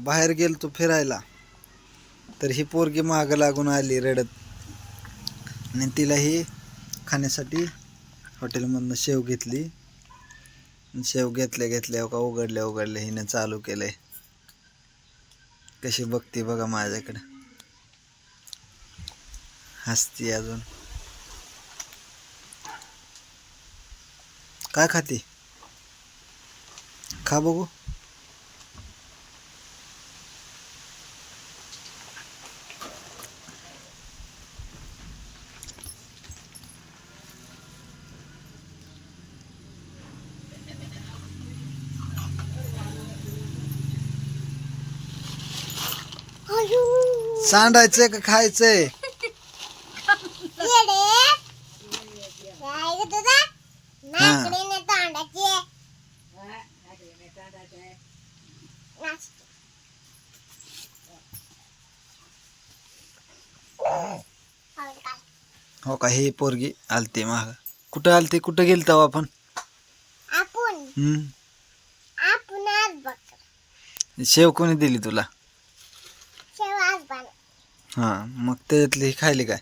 बाहेर गेलतो फिरायला तर ही पोरगी मागं लागून आली रडत. आणि तिलाही खाण्यासाठी हॉटेलमधनं शेव घेतली. शेव घेतल्या घेतल्या का उघडल्या उघडल्या हिनं चालू केलंय. कशी बघते बघा माझ्याकडे. हसती अजून. काय खाती? खा बघू. सांडायचंय का खायचंय? हा. हो का हे पोरगी आलती माग. कुठं आलती? कुठं गेलतो आपण? शेव कोणी दिली तुला? हा मग त्याच्यातली ही खायली काय?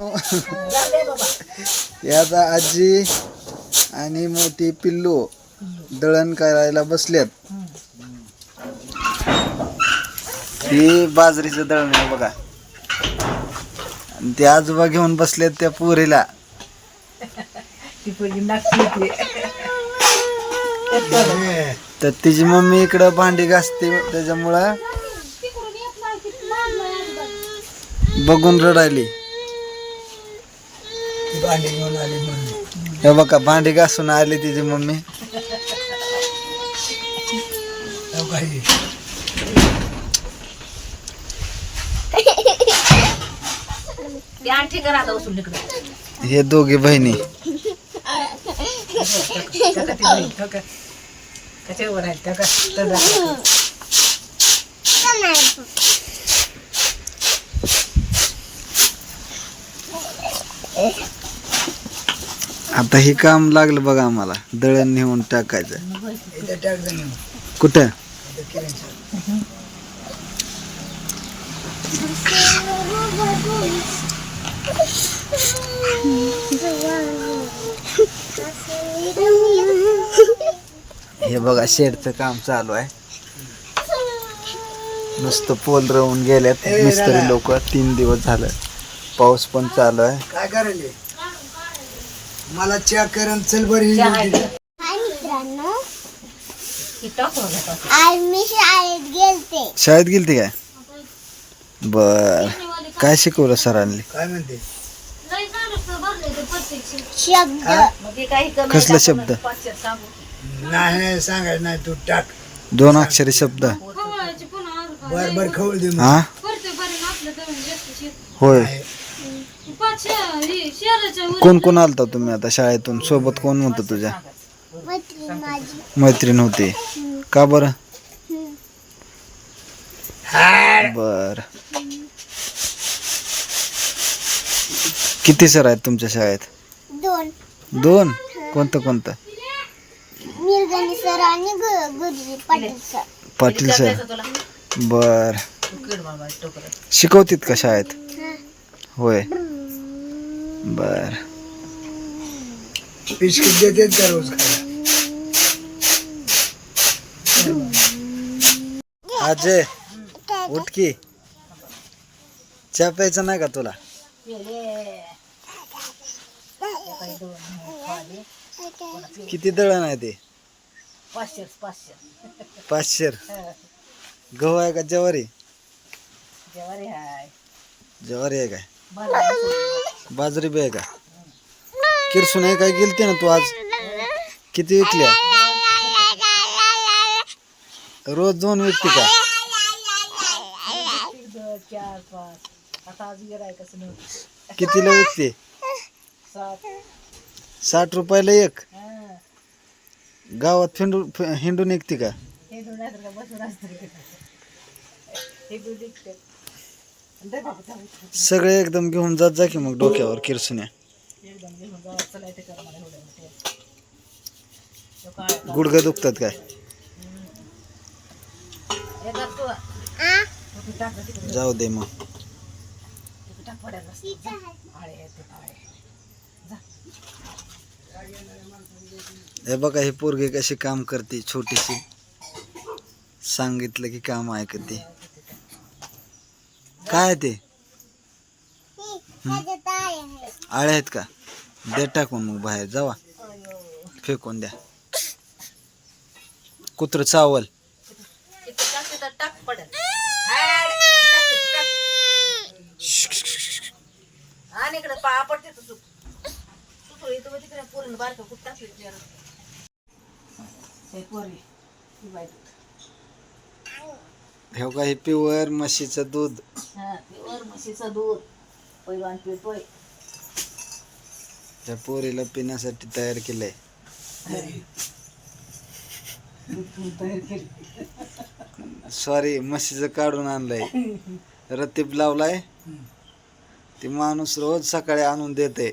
याचा आजी आणि मोठी पिल्लू दळण करायला बसल्यात ही बाजरीचं दळण आहे बघा. आणि ते आजोबा घेऊन बसलेत त्या पुरीला. ती. तर तिची मम्मी इकडं भांडी घासते त्याच्यामुळं बघून रडायली. भांडी घेऊन आली म्हणून. हे बघा भांडी घासून आली तिची मम्मी. इकडे. हे दोघी बहिणी. कशावर आहेत त्या का आता हे काम लागलं बघा आम्हाला. दळण नेऊन टाकायचं. कुठं? हे बघा शेडचं काम चालू आहे. नुसतं पोल रवून गेल्यात मिस्त्री लोक तीन दिवस झालं. पाऊस पण चालू आहे. काय करायले? मला चहा करून चल बरी शाळेत गेलते. काय? बर. काय शिकवलं सरांनी? काय म्हणते? कसला शब्द? नाही नाही सांगायचं नाही तू टाक. दोन अक्षरी शब्द. बर बर खवळ दे मग. हा? होय. कोण कोण आलता तुम्ही आता शाळेतून? सोबत कोण होतं तुझ्या? मैत्रीण माझी मैत्रीण होती. का बर? हम्म. बर. किती सर आहेत तुमच्या शाळेत? दोन. दोन? कोणतं कोणतं? सर आणि गु- गुरुजी पाटील सर. पाटील सर बर. शिकवतीत का शाळेत हा. होय. बर. बिस्किट देते का रोज खायला. अजय काय उठ की. चहा प्यायचा नाही का तुला? किती दळण आहे ते? पाचशे पाचशे. पाचशेर गहू आहे का ज्वारी? जेवारी हाय. ज्वारी आहे काय? बाजरी बी आहे का? किरसून आहे काय गेलते ना तू आज? किती विकल्या? रोज दोन विकते का? चार पाच. आता आज गिराय कसं नव्हतं कितीला विकते? सात साठ रुपयाला एक. हा. गावात फिंडून फि- हिंडून विकते का हे दोन असतं का बसून असतं हे दूध विकते दे बाबा, जाऊ. सगळे एकदम घेऊन जात जा की मग डोक्यावर किरसुन्या एकदम घेऊन जावा चला इथे करा मला एवढं मोठे. तो काळा गुडघं दुखतात काय हे धर तू. आ तो तू टाक गं तिकडे. जाऊ दे मग तिकडे टाक पडायला. जा. आळे आहेत ते आळे. जा. हे बघा ही पोरगी कशी काम करते छोटीशी. सांगितलं की काम ऐकते. काय ते? आहे आळे आहेत का? दे टाकून मग बाहेर जावा. फेकून द्या. कुत्र चावल. आणि इकडे पा पडते तू सुटू इथं बघ तिकडे पोरीनं बारकं कुठं टाकली तुझ्या हे पोरी प्युअर म्हशीचं दूध. हा प्युअर म्हशीचं दूध. पहिलवान पितोय त्या पोरीला पिण्यासाठी तयार केलंय. सॉरी म्हशीचं काढून आणलंय. रतीब लावलाय. ती माणूस रोज सकाळी आणून देते.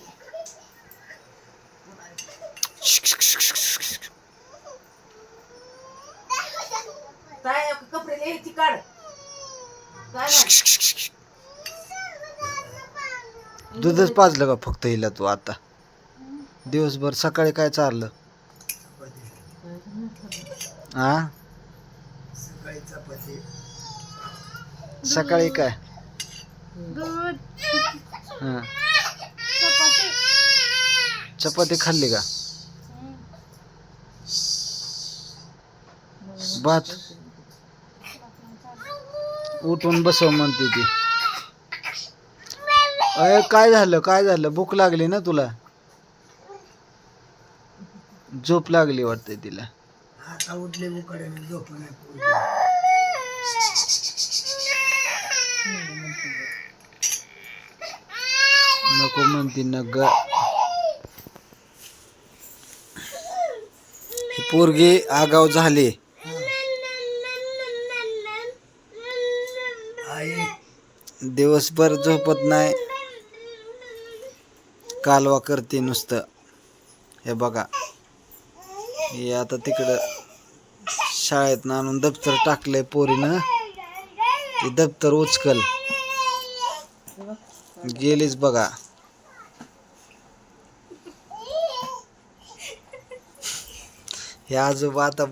काय कपडे लिहायची काढ काय नाही. दूधच पाजलं का फक्त हिला तू आता? दिवसभर सकाळी काय चाललं? हा सकाळी चपाती सकाळी काय? दूध. हा. चपाती. चपाती खाल्ली का? भात. उठून बसव म्हणते ती. अय काय झालं काय झालं? भूक लागली ना तुला? झोप लागली वाटते तिला. आता उठले झोप. नको म्हणती न ग. पोरगी आगाव झाली. दिवसभर झोपत नाही. कालवा करते नुसतं. हे बघा. हे आता तिकडं शाळेत आणून दप्तर टाकलंय पोरीनं. ते दप्तर उचकल. गेलीच बघा. हे आजोबा आता